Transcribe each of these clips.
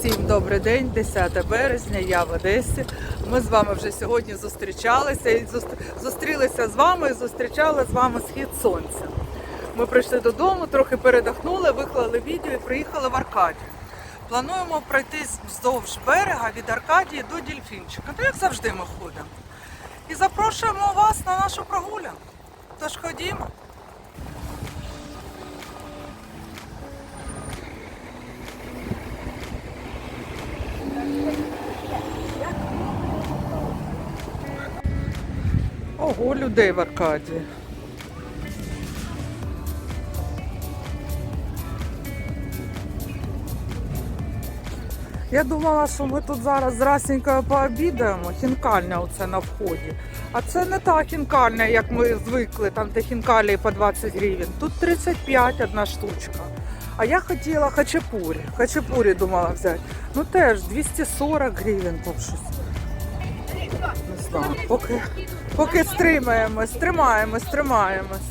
Всім добрий день, 10 березня, я в Одесі. Ми з вами вже сьогодні зустрічалися і зус- зустрілися з вами і зустрічали з вами схід сонця. Ми прийшли додому, трохи передохнули, виклали відео і приїхали в Аркадію. Плануємо пройти вздовж берега від Аркадії до Дільфінчика. Ну, як завжди ми ходимо. І запрошуємо вас на нашу прогулянку. Тож ходімо. Ого, людей в Аркадії. Я думала, що ми тут зараз з пообідаємо, хінкальня оце на вході. А це не та хінкальня, як ми звикли, там де хінкалі по 20 гривень. Тут 35 одна штучка. А я хотіла хачапурі. Хачапурі думала взяти. Ну теж 240 гривень там щось. Не знаю, поки, поки стримаємось, тримаємось, тримаємось.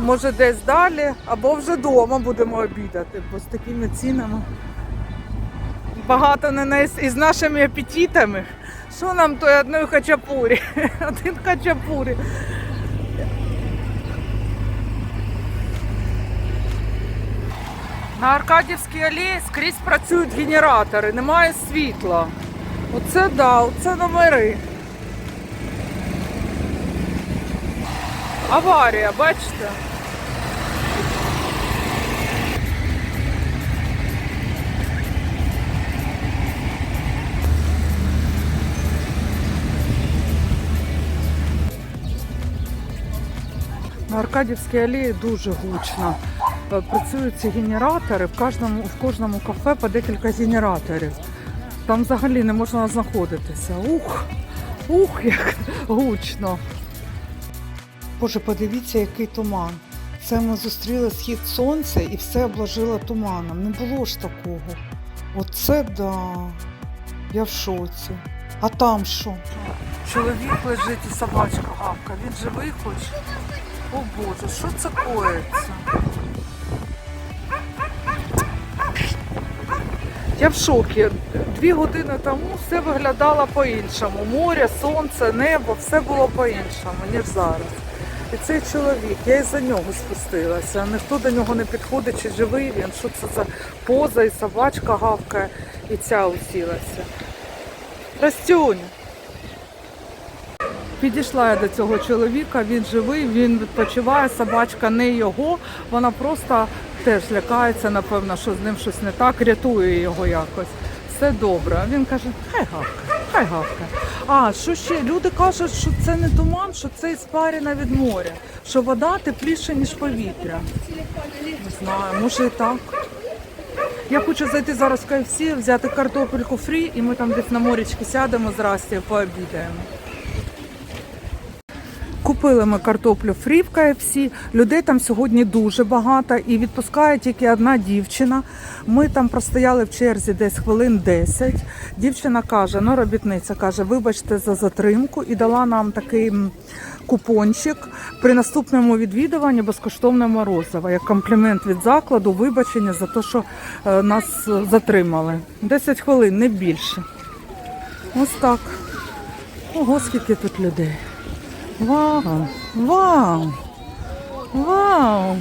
Може десь далі, або вже вдома будемо обідати, бо з такими цінами. Багато не нас із нашими апетитами. Що нам той одної хачапурі? Один хачапурі. На Аркадівській алеї скрізь працюють генератори, немає світла. Оце да, оце номери. Аварія, бачите? На Аркадівській алеї дуже гучно. Е, Працюють ці генератори в кожному, в кожному кафе по декілька генераторів. Там взагалі не можна знаходитися. Ух, ух, як гучно. Боже, подивіться, який туман. Це ми зустріли схід сонця і все обложило туманом. Не було ж такого. Оце да. Я в шоці. А там що? Чоловік лежить і собачка гавка. Він живий хоч? О Боже, що це коїться? Я в шокі. Дві години тому все виглядало по-іншому. Море, сонце, небо, все було по-іншому, ніж зараз. І цей чоловік, я із-за нього спустилася. Ніхто до нього не підходить, чи живий він, що це за поза, і собачка гавкає, і ця усілася. Растюнь. Підійшла я до цього чоловіка, він живий, він відпочиває, собачка не його, вона просто теж лякається, напевно, що з ним щось не так, рятує його якось. Все добре. Він каже, хай гавкає, хай гавкає. А що ще? Люди кажуть, що це не туман, що це іспарина від моря, що вода тепліша, ніж повітря. Не знаю, може і так. Я хочу зайти зараз в KFC, взяти картопельку фрі, і ми там десь на морічки сядемо з Растю, пообідаємо. Купили ми картоплю фрі в KFC. Людей там сьогодні дуже багато і відпускає тільки одна дівчина. Ми там простояли в черзі десь хвилин 10. Дівчина каже, ну робітниця каже, вибачте за затримку і дала нам такий купончик при наступному відвідуванні безкоштовне морозиво. Як комплімент від закладу, вибачення за те, що е, нас е, затримали. 10 хвилин, не більше. Ось так. Ого, скільки тут людей. Вау! Вау! Вау!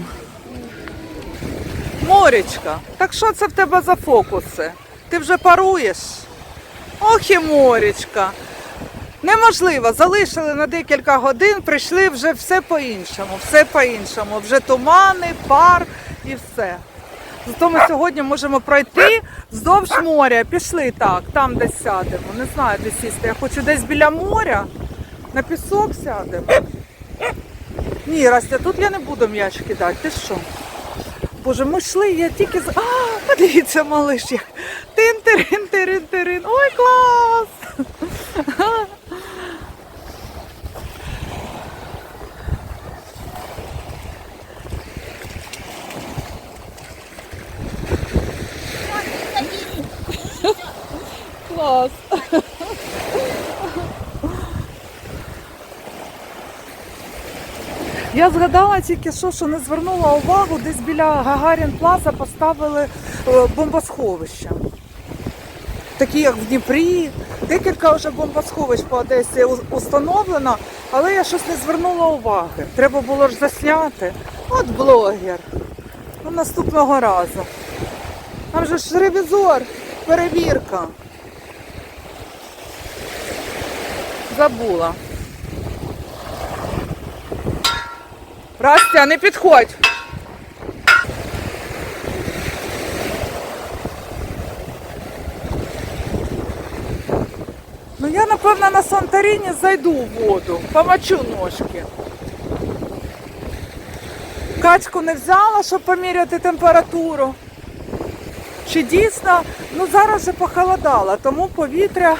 Морічка, так що це в тебе за фокуси? Ти вже паруєш? Ох і морічка. Неможливо, залишили на декілька годин, прийшли вже все по-іншому, все по-іншому. Вже тумани, пар і все. Зато ми сьогодні можемо пройти вздовж моря. Пішли так, там десь сядемо. Не знаю, де сісти. Я хочу десь біля моря. На пісок сядемо. Ні, Растя, тут я не буду м'яч кидати. Ти що? Боже, ми йшли, я тільки з. А, подивіться, малиш, як. Тин-тирин, тирин, тирин. Ой, клас! Клас. Я згадала тільки що, що не звернула увагу, десь біля Гагарін Плаза поставили е, бомбосховище. такі як в Дніпрі. Декілька вже бомбосховищ по Одесі установлено, але я щось не звернула уваги. Треба було ж засняти. От блогер. Ну, наступного разу. Там же ж ревізор, перевірка. Забула. Растя, не підходь. Ну я напевно на Санторіні зайду в воду, помочу ножки. Качку не взяла, щоб поміряти температуру. Чи дійсно, ну зараз вже похолодало, тому повітря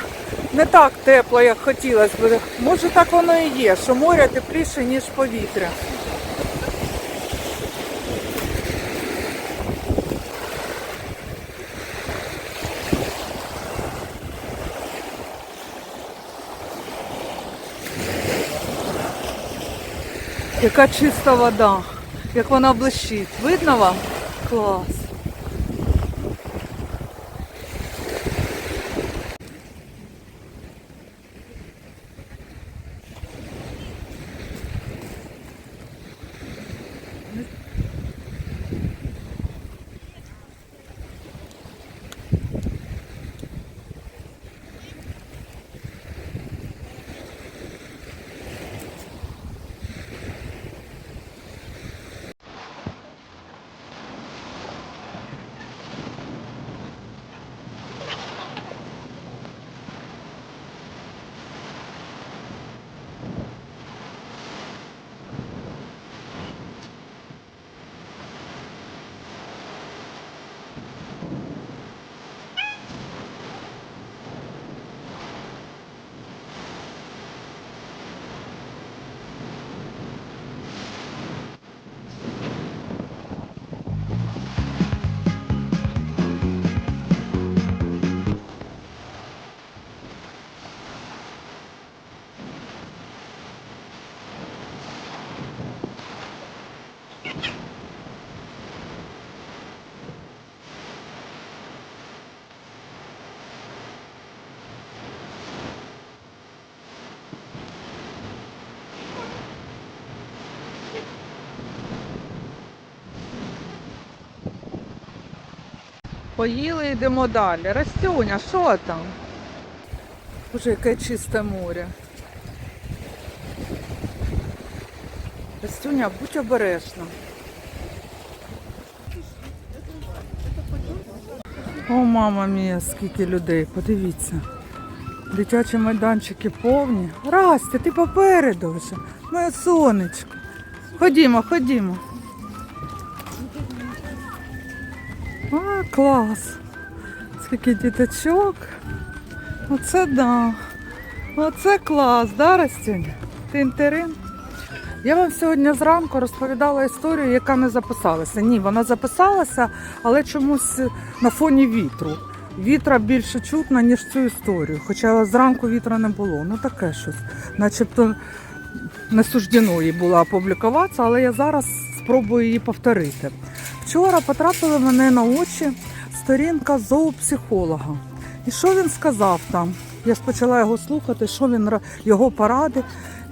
не так тепло, як хотілося б. Може так воно і є, що море тепліше, ніж повітря. Яка чиста вода, як вона блищить. Видно вам? Клас. Поїли, йдемо далі. Растюня, що там? Боже, яке чисте море. Растюня, будь обережна. О, мама мія, скільки людей, подивіться. Дитячі майданчики повні. Растя, ти попереду вже. Моє сонечко. Ходімо, ходімо. Клас. Скільки діточок. Оце да. Оце клас, да, Растюня? Тин-тирин. Я вам сьогодні зранку розповідала історію, яка не записалася. Ні, вона записалася, але чомусь на фоні вітру. Вітра більше чутно, ніж цю історію. Хоча зранку вітра не було. Ну таке щось. Начебто не суждено їй було опублікуватися, але я зараз спробую її повторити. Вчора потрапила мене на очі сторінка зоопсихолога. І що він сказав там? Я почала його слухати, що він його поради.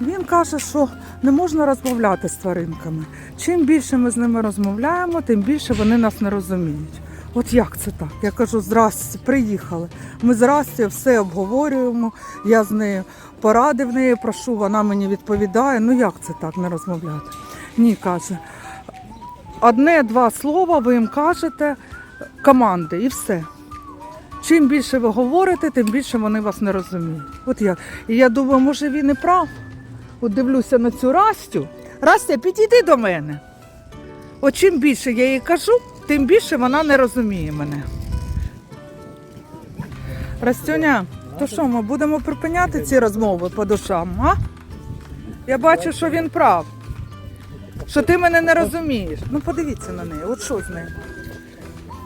Він каже, що не можна розмовляти з тваринками. Чим більше ми з ними розмовляємо, тим більше вони нас не розуміють. От як це так? Я кажу, здрасте, приїхали. Ми з все обговорюємо. Я з нею поради в неї прошу, вона мені відповідає. Ну як це так не розмовляти? Ні, каже. Одне-два слова ви їм кажете команди і все. Чим більше ви говорите, тим більше вони вас не розуміють. От як. І я думаю, може він і прав. От дивлюся на цю Растю. Растя, підійди до мене. От чим більше я їй кажу, тим більше вона не розуміє мене. Растюня, то що, ми будемо припиняти ці розмови по душам, а? Я бачу, що він прав. Що ти мене не розумієш. Ну подивіться на неї, от що з нею.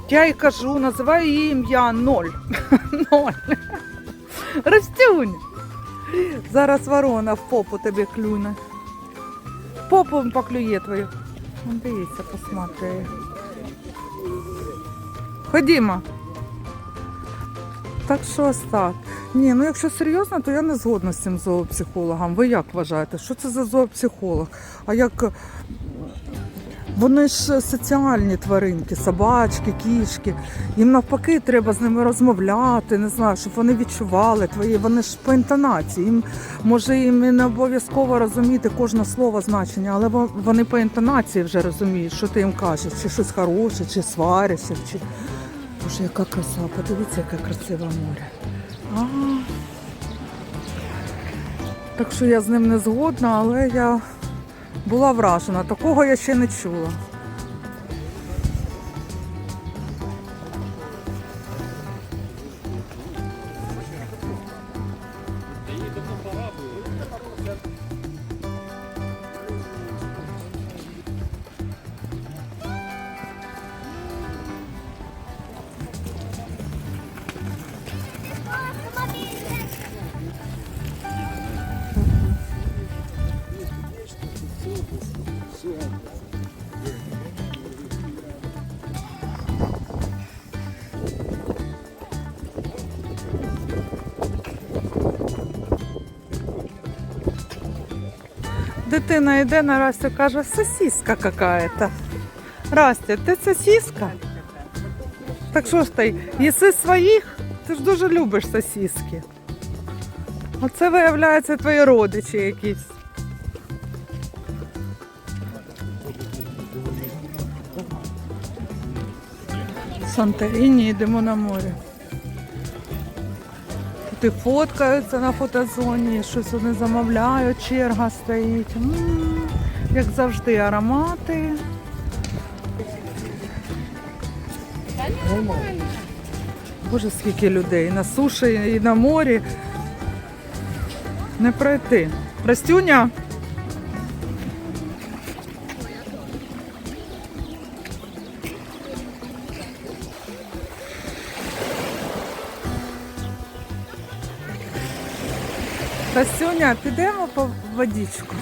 Я їй кажу, називаю її ім'я ноль. Ноль. Растюнь. Зараз ворона в попу тобі клюне. Попу поклює твою. Ну, Дивіться, посмотри. Ходімо. Так що ось так. Ні, ну якщо серйозно, то я не згодна з цим зоопсихологом. Ви як вважаєте? Що це за зоопсихолог? А як вони ж соціальні тваринки, собачки, кішки. Їм навпаки треба з ними розмовляти, не знаю, щоб вони відчували твої. Вони ж по інтонації. Їм може їм і не обов'язково розуміти кожне слово значення, але во- вони по інтонації вже розуміють, що ти їм кажеш, чи щось хороше, чи сваришся, чи. Боже, яка краса, подивіться, яке красиве море. А. Так що я з ним не згодна, але я була вражена. Такого я ще не чула. Дитина йде на Растю, каже, сосиска какая-то. Растя, ти сосиска? Так що ж ти, їси своїх? Ти ж дуже любиш сосиски. Оце виявляється твої родичі якісь. Санторіні йдемо на море. І фоткаються на фотозоні, щось вони замовляють, черга стоїть. М, Як завжди, аромати. Боже, скільки людей. На суші, і на морі. Не пройти. Растюня. Растюня, підемо по водичку.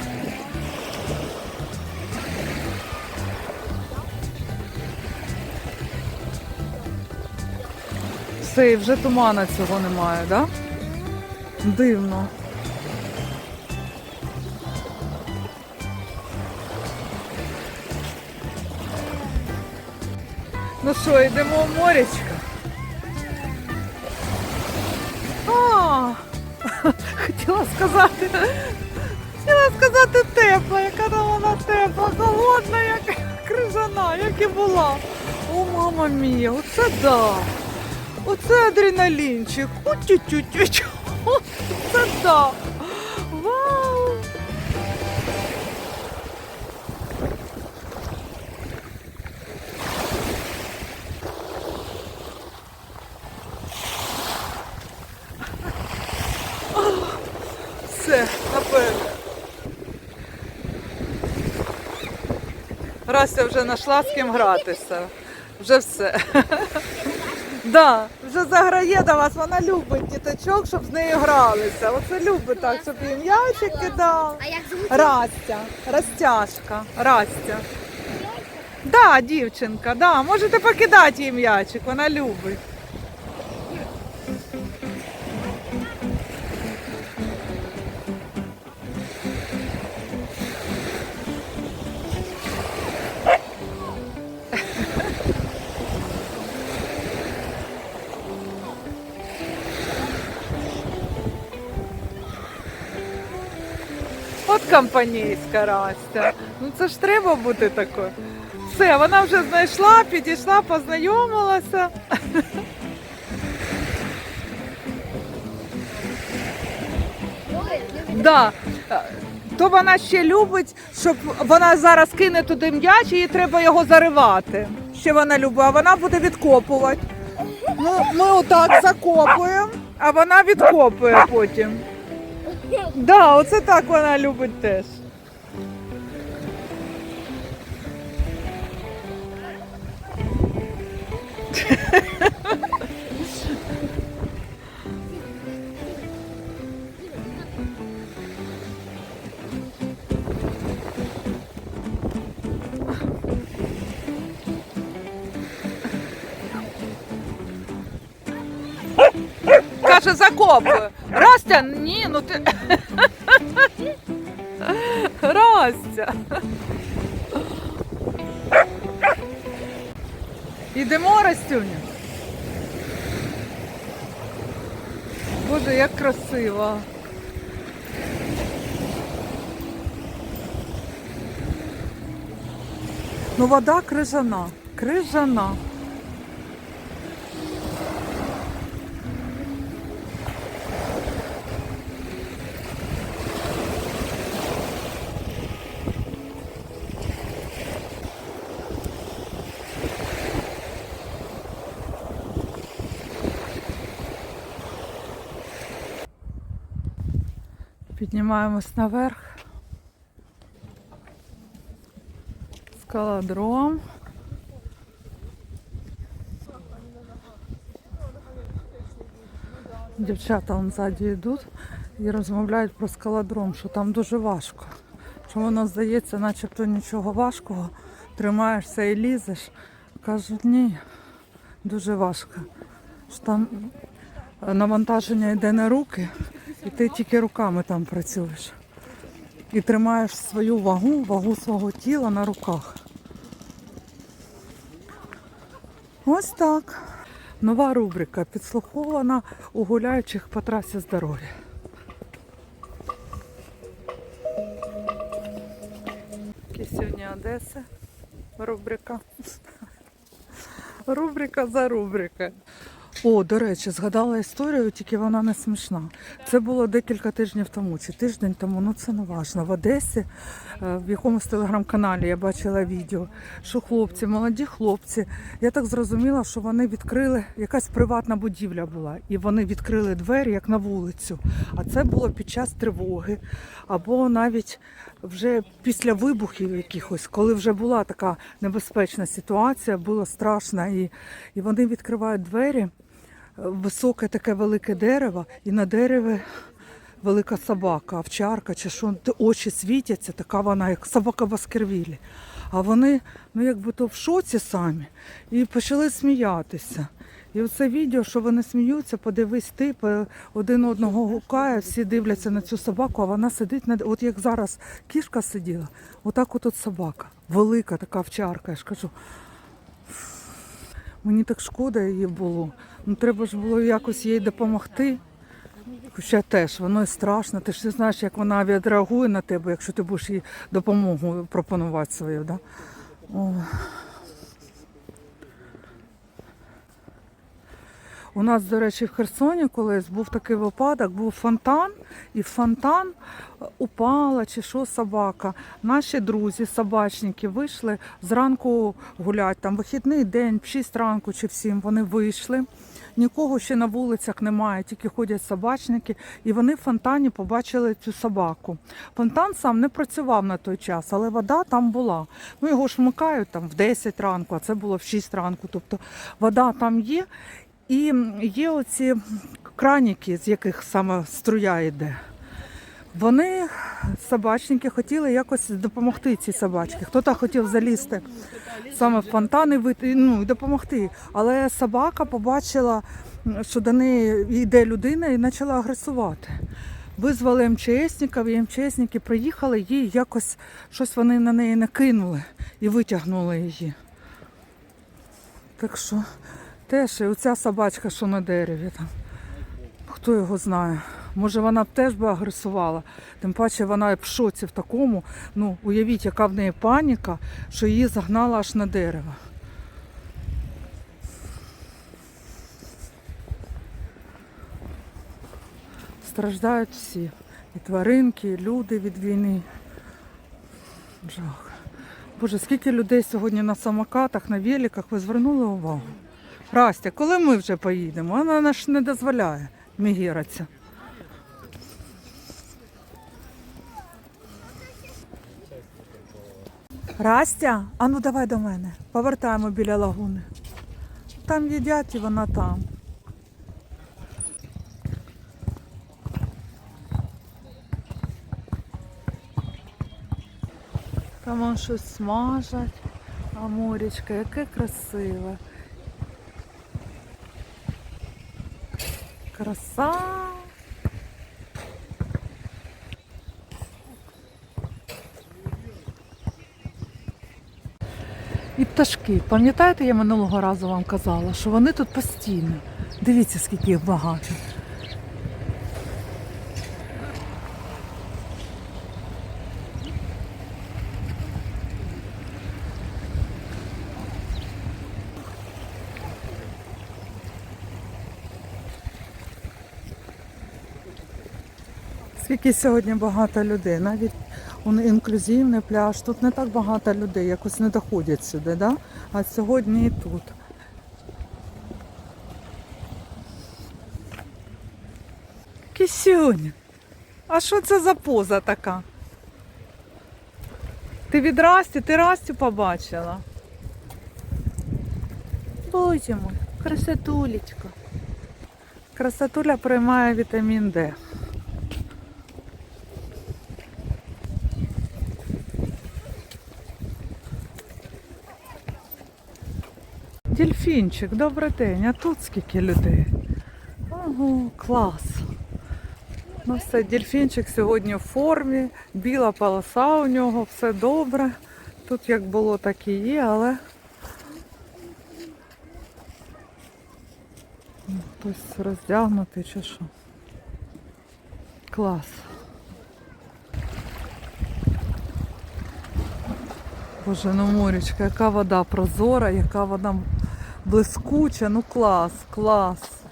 Все, і вже тумана цього немає, так? Да? Дивно. Ну що, йдемо в морячка? Хотіла сказати. Хотіла сказати тепла, яка там вона тепла, холодна, як крижана, як і була. О, мама мія, оце да. Оце адреналінчик. Утю-тю-тю. Оце да. Растя вже знайшла з ким гратися. Вже все. Да, вже заграє до вас, вона любить діточок, щоб з нею гралися. Оце любить так, щоб їм м'ячик кидав. А як звуть? Растя, Растяшка, Растя. Да, дівчинка, да, можете покидати їй м'ячик, вона любить. Компанійська Растя. Ну це ж треба бути такою. Все, вона вже знайшла, підійшла, познайомилася. Да. То вона ще любить, щоб вона зараз кине туди м'яч, і їй треба його заривати. Ще вона любить, а вона буде відкопувати. Ну, ми отак закопуємо, а вона відкопує потім. Да, оце так вона любить теж. Каже, закопую. Растя, ні, ну ти. Растя. Ідемо, Растюня. Боже, як красиво. Ну, вода крижана, крижана. Піднімаємось наверх. Скалодром. Дівчата он ззаді йдуть і розмовляють про скалодром, що там дуже важко. Що воно здається, начебто нічого важкого. Тримаєшся і лізеш. Кажуть, ні, дуже важко. Що там навантаження йде на руки, і ти тільки руками там працюєш. І тримаєш свою вагу, вагу свого тіла на руках. Ось так. Нова рубрика підслухована у гуляючих по трасі здоров'я. Сьогодні Одеси. Рубрика. Рубрика за рубрикою. О, до речі, згадала історію, тільки вона не смішна. Це було декілька тижнів тому, чи тиждень тому, ну це не важно. В Одесі, е, в якомусь телеграм-каналі я бачила відео, що хлопці, молоді хлопці, я так зрозуміла, що вони відкрили, якась приватна будівля була, і вони відкрили двері як на вулицю. А це було під час тривоги, або навіть вже після вибухів якихось, коли вже була така небезпечна ситуація, було страшно, і, і вони відкривають двері високе таке велике дерево, і на дереві велика собака, овчарка чи що, очі світяться, така вона, як собака Баскервілі. А вони, ну якби то в шоці самі, і почали сміятися. І оце відео, що вони сміються, подивись ти, один одного гукає, всі дивляться на цю собаку, а вона сидить на от як зараз кішка сиділа, отак от, от собака, велика така овчарка. Я ж кажу, Мені так шкода її було. Ну треба ж було якось їй допомогти. Хоча теж воно страшно. Ти ж не знаєш, як вона відреагує на тебе, якщо ти будеш їй допомогу пропонувати свою. Да? О. У нас, до речі, в Херсоні колись був такий випадок, був фонтан, і в фонтан е, упала чи що собака. Наші друзі, собачники, вийшли зранку гуляти, там вихідний день, в 6 ранку чи в 7 вони вийшли. Нікого ще на вулицях немає, тільки ходять собачники, і вони в фонтані побачили цю собаку. Фонтан сам не працював на той час, але вода там була. Ну його ж вмикають там в 10 ранку, а це було в 6 ранку. Тобто вода там є. І є оці краніки, з яких саме струя йде. Вони, собачники, хотіли якось допомогти цій собачці. Хто-то хотів залізти саме в фонтан і вийти, ну, допомогти. Але собака побачила, що до неї йде людина і почала агресувати. Визвали МЧСників, і МЧСники приїхали, їй якось щось вони на неї накинули і витягнули її. Так що теж і оця собачка, що на дереві там. Хто його знає. Може вона б теж би агресувала. Тим паче вона в шоці в такому. Ну, уявіть, яка в неї паніка, що її загнала аж на дерево. Страждають всі. І тваринки, і люди від війни. Жах. Боже, скільки людей сьогодні на самокатах, на великах, ви звернули увагу? Растя, коли ми вже поїдемо? Вона нас не дозволяє мігіратися. Растя, а ну давай до мене. Повертаємо біля лагуни. Там їдять і вона там. Там вон щось смажать, а морячка, яке красиве. Краса. І пташки. Пам'ятаєте, я минулого разу вам казала, що вони тут постійно. Дивіться, скільки їх багато. Скільки сьогодні багато людей, навіть інклюзивний пляж, тут не так багато людей, якось не доходять сюди, да? а сьогодні і тут. Кисюнь, а що це за поза така? Ти від Расті, ти Растю побачила? Боже мой, красотулечка. Красотуля приймає вітамін Д. Дельфінчик, добрий день, а тут скільки людей. Ого, клас. Ну все, дельфінчик сьогодні в формі, біла полоса у нього, все добре. Тут як було, так і є, але хтось роздягнутий чи що. Клас. Боже, ну морічка, яка вода прозора, яка вода блискуча, ну клас, клас.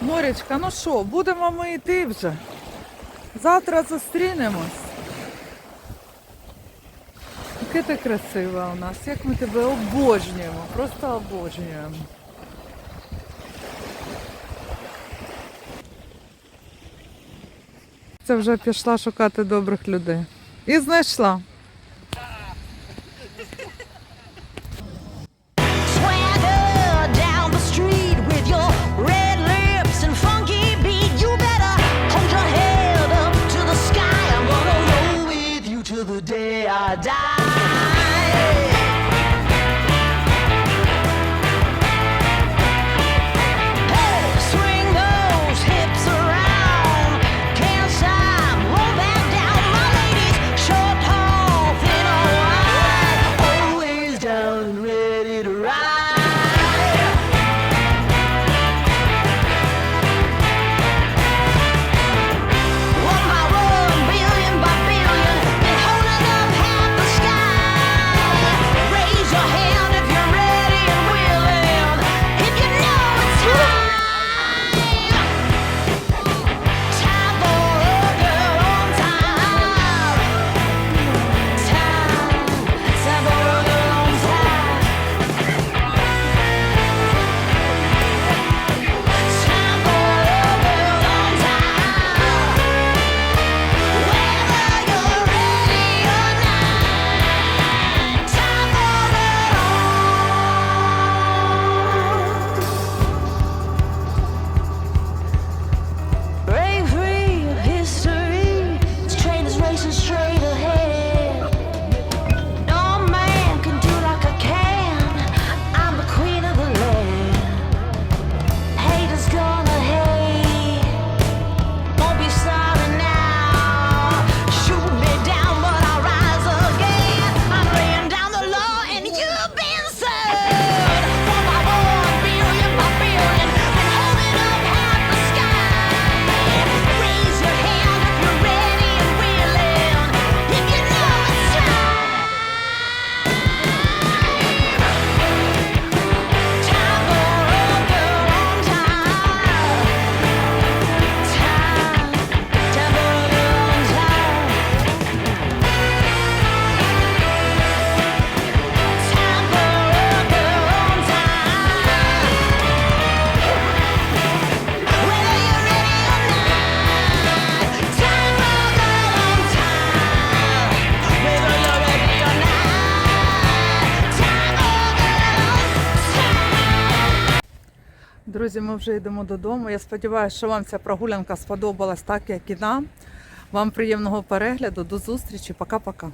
Морячка, ну що, будемо ми йти вже. Завтра зустрінемось. Яке ти красива у нас, як ми тебе обожнюємо, просто обожнюємо. Це вже пішла шукати добрих людей. І знайшла. Друзі, ми вже йдемо додому. Я сподіваюся, що вам ця прогулянка сподобалась так, як і нам. Вам приємного перегляду. До зустрічі. Пока-пока.